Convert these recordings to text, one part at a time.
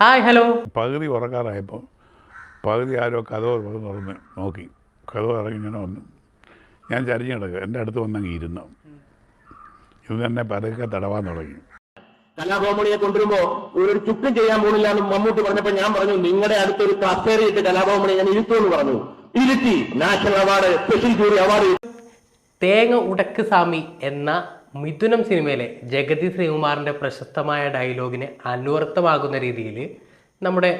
Hi hello. പകുതി ഉറങ്ങാറായപ്പോൾ പകുതി ആരോ കഥവ് തുറന്ന് തുറന്ന് നോക്കി. കഥവ് ഇറങ്ങി ഇങ്ങനെ വന്നു. ഞാൻ ചരിഞ്ഞ് കിടക്കുക. എന്റെ അടുത്ത് വന്നങ്ങ് ഇരുന്നു. ഇത് തന്നെ പതുക്കെ തടവാൻ തുടങ്ങി. കലാഭവമണിയെ കൊണ്ടുവരുമ്പോ ഒരു ചുക്കും ചെയ്യാൻ പോകുന്നില്ല എന്ന് മമ്മൂട്ടി പറഞ്ഞപ്പോ ഞാൻ പറഞ്ഞു നിങ്ങളുടെ അടുത്തൊരു കസേരയിട്ട് കലാഭവമണി ഞാൻ ഇരുത്തുമെന്ന് പറഞ്ഞു. ഇരുത്തി. National award special jury award. തേങ്ങ ഉടക്ക് സ്വാമി എന്ന മിഥുനം സിനിമയിലെ ജഗതി ശ്രീകുമാറിന്റെ പ്രശസ്തമായ ഡയലോഗിനെ അന്വർത്ഥമാകുന്ന രീതിയിൽ നമ്മുടെ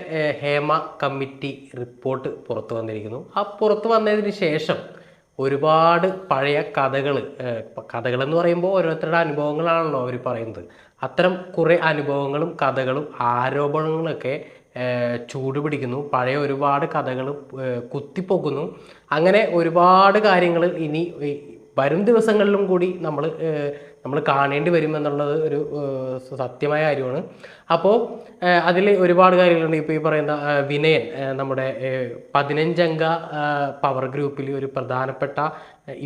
ഹേമ കമ്മിറ്റി റിപ്പോർട്ട് പുറത്തു വന്നിരിക്കുന്നു. ആ പുറത്തു വന്നതിന് ശേഷം ഒരുപാട് പഴയ കഥകൾ കഥകളെന്ന് പറയുമ്പോൾ ഓരോരുത്തരുടെ അനുഭവങ്ങളാണല്ലോ അവർ പറയുന്നത്. അത്തരം കുറേ അനുഭവങ്ങളും കഥകളും ആരോപണങ്ങളൊക്കെ ചൂടുപിടിക്കുന്നു ചൂട് പിടിക്കുന്നു. പഴയ ഒരുപാട് കഥകൾ കുത്തിപ്പൊക്കുന്നു അങ്ങനെ ഒരുപാട് കാര്യങ്ങൾ ഇനി വരും ദിവസങ്ങളിലും കൂടി നമ്മൾ നമ്മൾ കാണേണ്ടി വരുമെന്നുള്ളത് ഒരു സത്യമായ കാര്യമാണ്. അപ്പോൾ അതിൽ ഒരുപാട് കാര്യങ്ങളുണ്ട്. ഇപ്പോൾ ഈ പറയുന്ന വിനയൻ നമ്മുടെ പതിനഞ്ചംഗ പവർ ഗ്രൂപ്പിൽ ഒരു പ്രധാനപ്പെട്ട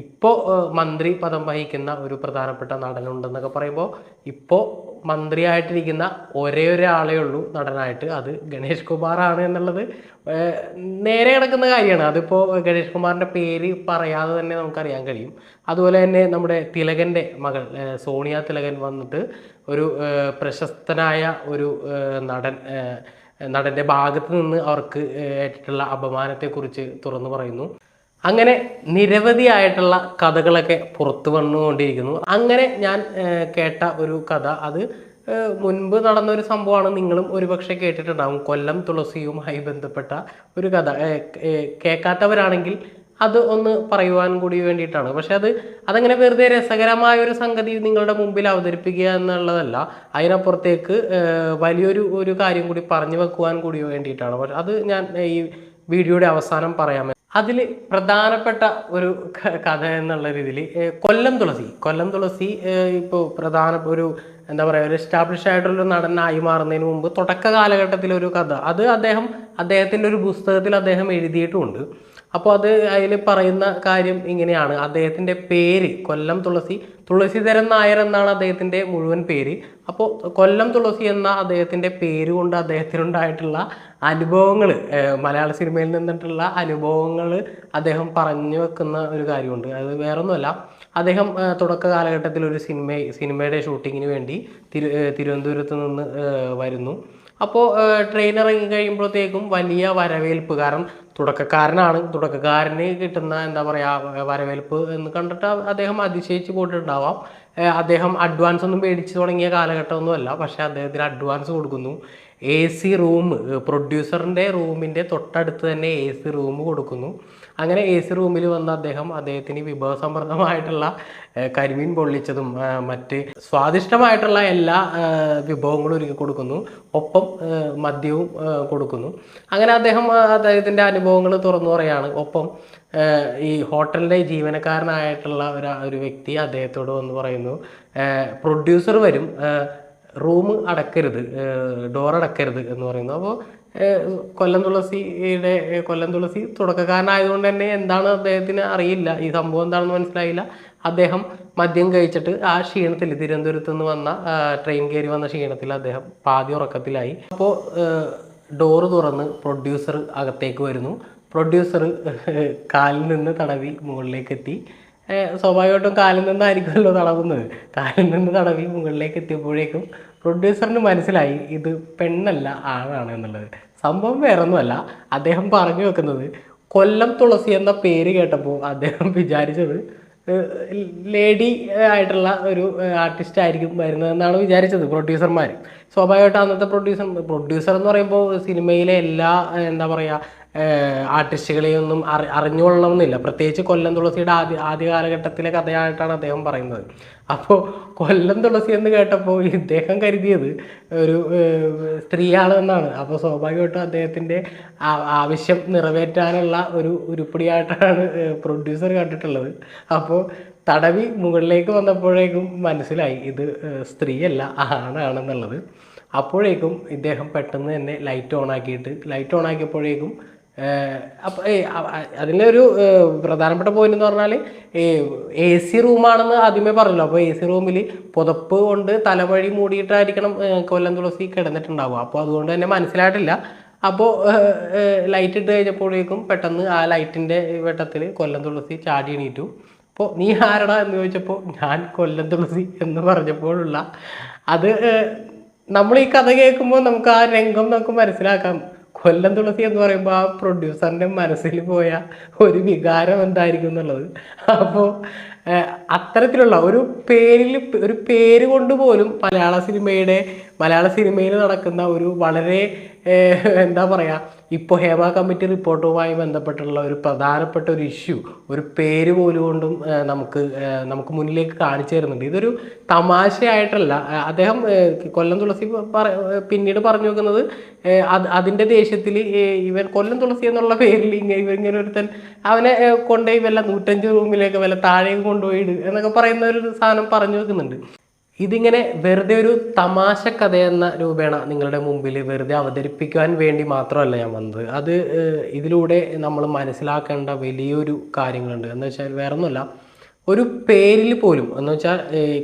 ഇപ്പോൾ മന്ത്രി പദം വഹിക്കുന്ന ഒരു പ്രധാനപ്പെട്ട നടനുണ്ടെന്നൊക്കെ പറയുമ്പോൾ ഇപ്പോൾ മന്ത്രിയായിട്ടിരിക്കുന്ന ഒരേ ഒരാളേ ഉള്ളൂ നടനായിട്ട്. അത് ഗണേഷ് കുമാറാണ് എന്നുള്ളത് നേരെ കിടക്കുന്ന കാര്യമാണ്. അതിപ്പോൾ ഗണേഷ് കുമാറിന്റെ പേര് പറയാതെ തന്നെ നമുക്കറിയാൻ കഴിയും. അതുപോലെ തന്നെ നമ്മുടെ തിലകന്റെ മകൾ സോണിയ തിലകൻ വന്നിട്ട് ഒരു പ്രശസ്തനായ ഒരു നടൻ നടന്റെ ഭാഗത്ത് നിന്ന് അവർക്ക് ഏറ്റിട്ടുള്ള അപമാനത്തെക്കുറിച്ച് തുറന്നു പറയുന്നു. അങ്ങനെ നിരവധിയായിട്ടുള്ള കഥകളൊക്കെ പുറത്തു വന്നുകൊണ്ടിരിക്കുന്നു. അങ്ങനെ ഞാൻ കേട്ട ഒരു കഥ. അത് മുൻപ് നടന്ന ഒരു സംഭവമാണ്. നിങ്ങളും ഒരുപക്ഷെ കേട്ടിട്ടുണ്ടാകും കൊല്ലം തുളസിയുമായി ബന്ധപ്പെട്ട ഒരു കഥ. കേൾക്കാത്തവരാണെങ്കിൽ അത് ഒന്ന് പറയുവാൻ കൂടി വേണ്ടിയിട്ടാണ്. പക്ഷെ അത് അതങ്ങനെ വെറുതെ രസകരമായ ഒരു സംഗതി നിങ്ങളുടെ മുമ്പിൽ അവതരിപ്പിക്കുക എന്നുള്ളതല്ല. അതിനപ്പുറത്തേക്ക് വലിയൊരു ഒരു കാര്യം കൂടി പറഞ്ഞു വെക്കുവാൻ കൂടി വേണ്ടിയിട്ടാണ്. പക്ഷെ അത് ഞാൻ ഈ വീഡിയോയുടെ അവസാനം പറയാം അതിൽ പ്രധാനപ്പെട്ട ഒരു കഥ എന്നുള്ള രീതിയിൽ കൊല്ലം തുളസി. കൊല്ലം തുളസി ഇപ്പോൾ പ്രധാന ഒരു എന്താ പറയുക ഒരു എസ്റ്റാബ്ലിഷ് ആയിട്ടുള്ള നടനായി മാറുന്നതിന് മുമ്പ് തുടക്ക കാലഘട്ടത്തിലെ ഒരു കഥ. അത് അദ്ദേഹം അദ്ദേഹത്തിന്റെ ഒരു പുസ്തകത്തിൽ അദ്ദേഹം എഴുതിയിട്ടുമുണ്ട് അപ്പോൾ അത് അതിൽ പറയുന്ന കാര്യം ഇങ്ങനെയാണ്. അദ്ദേഹത്തിന്റെ പേര് കൊല്ലം തുളസി തുളസീധരൻ നായർ എന്നാണ് അദ്ദേഹത്തിന്റെ മുഴുവൻ പേര്. അപ്പോൾ കൊല്ലം തുളസി എന്ന അദ്ദേഹത്തിന്റെ പേരുകൊണ്ട് അദ്ദേഹത്തിനുണ്ടായിട്ടുള്ള അനുഭവങ്ങൾ മലയാള സിനിമയിൽ നിന്നിട്ടുള്ള അനുഭവങ്ങൾ അദ്ദേഹം പറഞ്ഞു വെക്കുന്ന ഒരു കാര്യമുണ്ട്. അത് വേറൊന്നുമല്ല. അദ്ദേഹം തുടക്ക കാലഘട്ടത്തിൽ ഒരു സിനിമ സിനിമയുടെ ഷൂട്ടിങ്ങിന് വേണ്ടി തിരു തിരുവനന്തപുരത്ത് നിന്ന് വരുന്നു. അപ്പോൾ ട്രെയിൻ ഇറങ്ങി കഴിയുമ്പോഴത്തേക്കും വലിയ വരവേൽപ്പ് കാരണം തുടക്കക്കാരനാണ്. തുടക്കക്കാരന് കിട്ടുന്ന എന്താ പറയുക വരവേൽപ്പ് എന്ന് കണ്ടിട്ട് അദ്ദേഹം അതിശയിച്ച് പോയിട്ടുണ്ടാവാം. അദ്ദേഹം അഡ്വാൻസ് ഒന്നും മേടിച്ചു തുടങ്ങിയ കാലഘട്ടമൊന്നുമല്ല പക്ഷേ അദ്ദേഹത്തിന് അഡ്വാൻസ് കൊടുക്കുന്നു. എ സി റൂം പ്രൊഡ്യൂസറിന്റെ റൂമിന്റെ തൊട്ടടുത്ത് തന്നെ എ സി റൂം കൊടുക്കുന്നു. അങ്ങനെ എ സി റൂമിൽ വന്ന അദ്ദേഹം അദ്ദേഹത്തിന് വിഭവസമൃദ്ധമായിട്ടുള്ള കരിമീൻ പൊള്ളിച്ചതും മറ്റ് സ്വാദിഷ്ടമായിട്ടുള്ള എല്ലാ വിഭവങ്ങളും ഒരുക്കി കൊടുക്കുന്നു. ഒപ്പം മദ്യവും കൊടുക്കുന്നു. അങ്ങനെ അദ്ദേഹം അദ്ദേഹത്തിന്റെ അനുഭവങ്ങൾ തുറന്നു പറയാണ്. ഒപ്പം ഈ ഹോട്ടലിന്റെ ജീവനക്കാരനായിട്ടുള്ള ഒരു ഒരു വ്യക്തി അദ്ദേഹത്തോട് വന്ന് പറയുന്നു പ്രൊഡ്യൂസർ വരും റൂം അടക്കരുത് ഡോർ അടക്കരുത് എന്ന് പറയുന്നു. അപ്പോൾ കൊല്ലം തുളസിയുടെ കൊല്ലം തുളസി തുടക്കക്കാരനായതുകൊണ്ട് തന്നെ എന്താണ് അദ്ദേഹത്തിന് അറിയില്ല? ഈ സംഭവം എന്താണെന്ന് മനസ്സിലായില്ല. അദ്ദേഹം മദ്യം കഴിച്ചിട്ട് ആ ക്ഷീണത്തിൽ തിരുവനന്തപുരത്ത് നിന്ന് വന്ന ട്രെയിൻ കയറി വന്ന ക്ഷീണത്തിൽ അദ്ദേഹം പാതി ഉറക്കത്തിലായി. അപ്പോൾ ഡോറ് തുറന്ന് പ്രൊഡ്യൂസർ അകത്തേക്ക് വരുന്നു. പ്രൊഡ്യൂസർ കാലിൽ നിന്ന് തടവി മുകളിലേക്ക് എത്തി സ്വാഭാവികമായിട്ടും കാലിൽ നിന്നായിരിക്കുമല്ലോ തടവുന്നത്. കാലിൽ നിന്ന് തടവി മുകളിലേക്ക് എത്തിയപ്പോഴേക്കും പ്രൊഡ്യൂസറിന് മനസ്സിലായി ഇത് പെണ്ണല്ല ആണാണ് എന്നുള്ളത്. സംഭവം വേറൊന്നുമല്ല. അദ്ദേഹം പറഞ്ഞു വെക്കുന്നത് കൊല്ലം തുളസി എന്ന പേര് കേട്ടപ്പോൾ അദ്ദേഹം വിചാരിച്ചത് ലേഡി ആയിട്ടുള്ള ഒരു ആർട്ടിസ്റ്റ് ആയിരിക്കും വരുന്നതെന്നാണ് വിചാരിച്ചത് പ്രൊഡ്യൂസർമാർ സ്വാഭാവികമായിട്ടും അന്നത്തെ പ്രൊഡ്യൂസർ പ്രൊഡ്യൂസർ എന്ന് പറയുമ്പോൾ സിനിമയിലെ എല്ലാ എന്താ പറയുക ആർട്ടിസ്റ്റുകളെയൊന്നും അറി അറിഞ്ഞുകൊള്ളണമെന്നില്ല. പ്രത്യേകിച്ച് കൊല്ലം തുളസിയുടെ ആദ്യ ആദ്യ കാലഘട്ടത്തിലെ കഥയായിട്ടാണ് അദ്ദേഹം പറയുന്നത്. അപ്പോൾ കൊല്ലം തുളസി എന്ന് കേട്ടപ്പോൾ ഇദ്ദേഹം കരുതിയത് ഒരു സ്ത്രീയാണ് സ്ത്രീയാണെന്നാണ് അപ്പോൾ സ്വാഭാവികമായിട്ടും അദ്ദേഹത്തിന്റെ ആവശ്യം നിറവേറ്റാനുള്ള ഒരു ഉരുപ്പടിയായിട്ടാണ് പ്രൊഡ്യൂസർ കണ്ടിട്ടുള്ളത്. അപ്പോൾ തടവി മുകളിലേക്ക് വന്നപ്പോഴേക്കും മനസ്സിലായി ഇത് സ്ത്രീയല്ല ആണാണെന്നുള്ളത്. അപ്പോഴേക്കും ഇദ്ദേഹം പെട്ടെന്ന് തന്നെ ലൈറ്റ് ഓൺ ആക്കിയിട്ട് ലൈറ്റ് ഓൺ ആക്കിയപ്പോഴേക്കും അപ്പം അതിന്റെ ഒരു പ്രധാനപ്പെട്ട പോയിന്റ് എന്ന് പറഞ്ഞാൽ എ സി റൂമാണെന്ന് ആദ്യമേ പറഞ്ഞല്ലോ. അപ്പോൾ എ സി റൂമിൽ പുതപ്പ് കൊണ്ട് തലവഴി മൂടിയിട്ടായിരിക്കണം കൊല്ലം തുളസി കിടന്നിട്ടുണ്ടാവുക. അപ്പോൾ അതുകൊണ്ട് തന്നെ മനസ്സിലായിട്ടില്ല. അപ്പോൾ ലൈറ്റ് ഇട്ട് കഴിഞ്ഞപ്പോഴേക്കും പെട്ടെന്ന് ആ ലൈറ്റിന്റെ വെട്ടത്തിൽ കൊല്ലം തുളസി ചാടി എണീറ്റു. അപ്പോൾ നീ ആരടാ? എന്ന് ചോദിച്ചപ്പോൾ ഞാൻ കൊല്ലം തുളസി എന്ന് പറഞ്ഞപ്പോഴുള്ള അത് നമ്മൾ ഈ കഥ കേൾക്കുമ്പോൾ നമുക്ക് ആ രംഗം നമുക്ക് മനസ്സിലാക്കാം. കൊല്ലം തുളസി എന്ന് പറയുമ്പോൾ ആ പ്രൊഡ്യൂസറിന്റെ മനസ്സിൽ പോയ ഒരു വികാരം എന്തായിരിക്കും എന്നുള്ളത്. അപ്പോൾ അത്തരത്തിലുള്ള ഒരു പേരിൽ ഒരു പേര് കൊണ്ട് പോലും മലയാള സിനിമയുടെ മലയാള സിനിമയിൽ നടക്കുന്ന ഒരു വളരെ എന്താ പറയുക ഇപ്പോൾ ഹേമ കമ്മിറ്റി റിപ്പോർട്ടുമായി ബന്ധപ്പെട്ടുള്ള ഒരു പ്രധാനപ്പെട്ട ഒരു ഇഷ്യൂ ഒരു പേര് പോലും കൊണ്ടും നമുക്ക് നമുക്ക് മുന്നിലേക്ക് കാണിച്ചു തരുന്നുണ്ട്. ഇതൊരു തമാശയായിട്ടല്ല. അദ്ദേഹം കൊല്ലം തുളസി പിന്നീട് പറഞ്ഞു വെക്കുന്നത് അത് അതിന്റെ ദേഷ്യത്തിൽ ഇവൻ കൊല്ലം തുളസി എന്നുള്ള പേരിൽ ഇങ്ങനെ ഇവൻ ഇങ്ങനെ ഒരുത്തൻ അവനെ കൊണ്ടുപോയി വല്ല നൂറ്റഞ്ച് റൂമിലേക്ക് വല്ല താഴേക്ക് കൊണ്ടുപോയി എന്നൊക്കെ പറയുന്ന ഒരു സാധനം പറഞ്ഞു വെക്കുന്നുണ്ട്. ഇതിങ്ങനെ വെറുതെ ഒരു തമാശ കഥ എന്ന രൂപേണ നിങ്ങളുടെ മുമ്പിൽ വെറുതെ അവതരിപ്പിക്കാൻ വേണ്ടി മാത്രമല്ല ഞാൻ വന്നത്. അത് ഇതിലൂടെ നമ്മൾ മനസ്സിലാക്കേണ്ട വലിയൊരു കാര്യങ്ങളുണ്ട്. എന്ന് വെച്ചാൽ വേറെ ഒന്നുമല്ല ഒരു പേരിൽ പോലും എന്ന് വെച്ചാൽ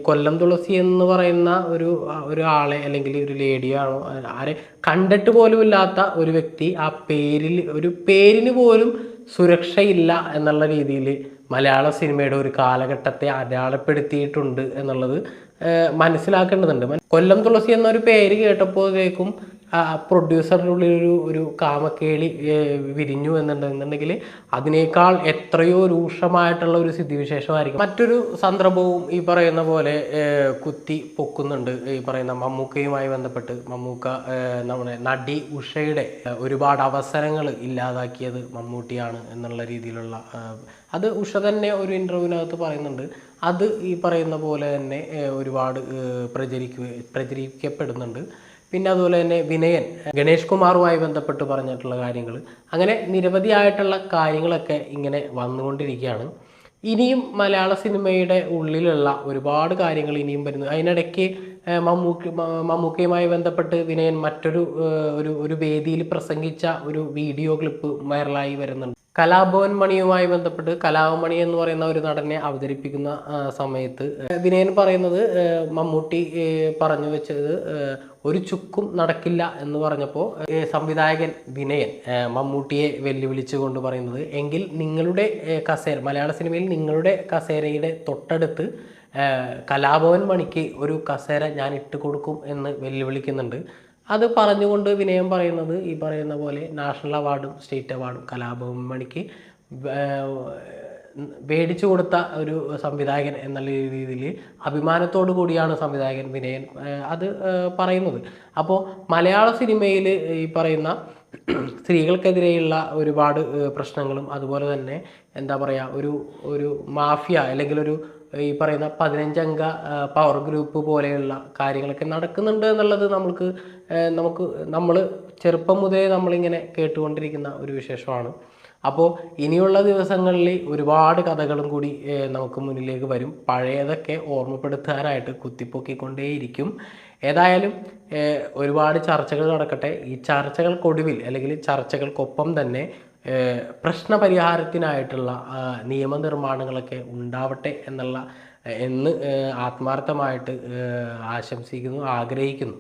കൊല്ലം തുളസി എന്ന് പറയുന്ന ഒരു ഒരു ആളെ അല്ലെങ്കിൽ ഒരു ലേഡിയാണോ ആരെ കണ്ടിട്ട് പോലും ഇല്ലാത്ത ഒരു വ്യക്തി ആ പേരിൽ ഒരു പേരിന് പോലും സുരക്ഷയില്ല എന്നുള്ള രീതിയിൽ മലയാള സിനിമയുടെ ഒരു കാലഘട്ടത്തെ അടയാളപ്പെടുത്തിയിട്ടുണ്ട് എന്നുള്ളത് മനസ്സിലാക്കേണ്ടതുണ്ട്. കൊല്ലം തുളസി എന്നൊരു പേര് കേട്ടപ്പോഴേക്കും പ്രൊഡ്യൂസറിന്റെ ഉള്ളിൽ ഒരു ഒരു കാമക്കേളി വിരിഞ്ഞു എന്നുണ്ടെന്നുണ്ടെങ്കിൽ അതിനേക്കാൾ എത്രയോ രൂക്ഷമായിട്ടുള്ള ഒരു സ്ഥിതിവിശേഷമായിരിക്കും. മറ്റൊരു സന്ദർഭവും ഈ പറയുന്ന പോലെ കുത്തി പൊക്കുന്നുണ്ട്. ഈ പറയുന്ന മമ്മൂക്കയുമായി ബന്ധപ്പെട്ട് മമ്മൂക്ക നമ്മുടെ നടി ഉഷയുടെ ഒരുപാട് അവസരങ്ങൾ ഇല്ലാതാക്കിയത് മമ്മൂട്ടിയാണ് എന്നുള്ള രീതിയിലുള്ള അത് ഉഷ തന്നെ ഒരു ഇന്റർവ്യൂവിനകത്ത് പറയുന്നുണ്ട്. അത് ഈ പറയുന്ന പോലെ തന്നെ ഒരുപാട് പ്രചരിക്കുക പ്രചരിക്കപ്പെടുന്നുണ്ട്. പിന്നെ അതുപോലെ തന്നെ വിനയൻ ഗണേഷ് കുമാറുമായി ബന്ധപ്പെട്ട് പറഞ്ഞിട്ടുള്ള കാര്യങ്ങൾ അങ്ങനെ നിരവധിയായിട്ടുള്ള കാര്യങ്ങളൊക്കെ ഇങ്ങനെ വന്നുകൊണ്ടിരിക്കുകയാണ്. ഇനിയും മലയാള സിനിമയുടെ ഉള്ളിലുള്ള ഒരുപാട് കാര്യങ്ങൾ ഇനിയും വരുന്നു. അതിനിടയ്ക്ക് മമ്മൂക്കി മമ്മൂക്കയുമായി ബന്ധപ്പെട്ട് വിനയൻ മറ്റൊരു ഒരു ഒരു വേദിയിൽ പ്രസംഗിച്ച ഒരു വീഡിയോ ക്ലിപ്പ് വൈറലായി വരുന്നുണ്ട്. കലാഭവൻ മണിയുമായി ബന്ധപ്പെട്ട് കലാഭമണി എന്ന് പറയുന്ന ഒരു നടനെ അവതരിപ്പിക്കുന്ന സമയത്ത് വിനയൻ പറയുന്നത് മമ്മൂട്ടി പറഞ്ഞു വെച്ചത് ഒരു ചുക്കും നടക്കില്ല എന്ന് പറഞ്ഞപ്പോൾ സംവിധായകൻ വിനയൻ മമ്മൂട്ടിയെ വെല്ലുവിളിച്ചുകൊണ്ട് പറയുന്നത് എങ്കിൽ നിങ്ങളുടെ കസേര മലയാള സിനിമയിൽ നിങ്ങളുടെ കസേരയുടെ തൊട്ടടുത്ത് കലാഭവൻ മണിക്ക് ഒരു കസേര ഞാൻ ഇട്ട് കൊടുക്കും എന്ന് വെല്ലുവിളിക്കുന്നുണ്ട്. അത് പറഞ്ഞുകൊണ്ട് വിനയം പറയുന്നത് ഈ പറയുന്ന പോലെ നാഷണൽ അവാർഡും സ്റ്റേറ്റ് അവാർഡും കലാഭവൻ മണിക്ക് മേടിച്ചു കൊടുത്ത ഒരു സംവിധായകൻ എന്നുള്ള രീതിയിൽ അഭിമാനത്തോടു കൂടിയാണ് സംവിധായകൻ വിനയൻ അത് പറയുന്നത്. അപ്പോൾ മലയാള സിനിമയിൽ ഈ പറയുന്ന സ്ത്രീകൾക്കെതിരെയുള്ള ഒരുപാട് പ്രശ്നങ്ങളും അതുപോലെ തന്നെ എന്താ പറയുക ഒരു ഒരു മാഫിയ അല്ലെങ്കിൽ ഒരു ഈ പറയുന്ന പതിനഞ്ചംഗ പവർ ഗ്രൂപ്പ് പോലെയുള്ള കാര്യങ്ങളൊക്കെ നടക്കുന്നുണ്ട് എന്നുള്ളത് നമുക്ക് നമുക്ക് നമ്മൾ ചെറുപ്പം മുതലേ നമ്മളിങ്ങനെ കേട്ടുകൊണ്ടിരിക്കുന്ന ഒരു വിശേഷമാണ്. അപ്പോൾ ഇനിയുള്ള ദിവസങ്ങളിൽ ഒരുപാട് കഥകളും കൂടി നമുക്ക് മുന്നിലേക്ക് വരും. പഴയതൊക്കെ ഓർമ്മപ്പെടുത്താനായിട്ട് കുത്തിപ്പൊക്കിക്കൊണ്ടേയിരിക്കും. ഏതായാലും ഒരുപാട് ചർച്ചകൾ നടക്കട്ടെ. ഈ ചർച്ചകൾക്കൊടുവിൽ അല്ലെങ്കിൽ ചർച്ചകൾക്കൊപ്പം തന്നെ പ്രശ്നപരിഹാരത്തിനായിട്ടുള്ള നിയമനിർമ്മാണങ്ങളൊക്കെ ഉണ്ടാവട്ടെ എന്നുള്ള എന്ന് ആത്മാർത്ഥമായിട്ട് ആശംസിക്കുന്നു ആഗ്രഹിക്കുന്നു.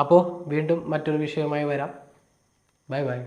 അപ്പോൾ വീണ്ടും മറ്റൊരു വിഷയവുമായി വരാം. Bye bye.